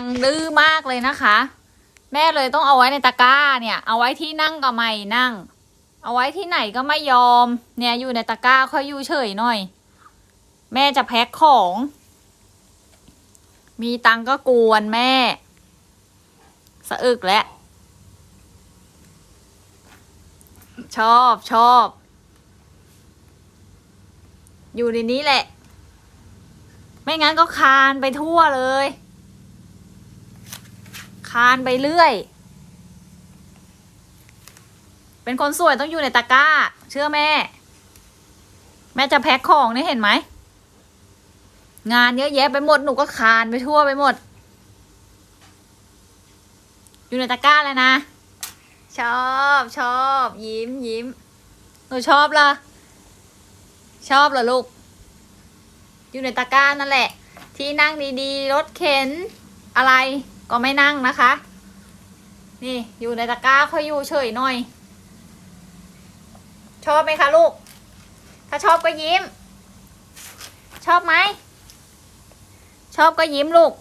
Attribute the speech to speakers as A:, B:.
A: งดื้อมากเลยนะคะ แม่เลยต้องเอาไว้ในตะกร้าเนี่ย เอาไว้ที่นั่งก็ไม่นั่ง เอาไว้ที่ไหนก็ไม่ยอม เนี่ยอยู่ในตะกร้าค่อยอยู่เฉยหน่อย แม่จะแพ็คของ มีตังก็กวนแม่ สะอึกแล้วชอบชอบ อยู่ในนี้แหละ ไม่งั้นก็คานไปทั่วเลยานไปเรื่อย เป็นคนสวยต้องอยู่ในตะกร้า เชื่อแม่ แม่จะแพ็คของนี่เห็นไหม งานเยอะแยะไปหมดหนูก็คานไปทั่วไปหมด อยู่ในตะกร้าเลยนะ ชอบชอบ ยิ้มยิ้มหนูชอบเหรอชอบเหรอลูก อยู่ในตะกร้านั่นแหละ ที่นั่งดีๆ รถเข็นอะไร ก็ไม่นั่งนะคะ นี่อยู่ในตะกร้าค่อยอยู่เฉยหน่อย ชอบไหมคะลูก ถ้าชอบก็ยิ้ม ชอบไหม ชอบก็ยิ้มลูก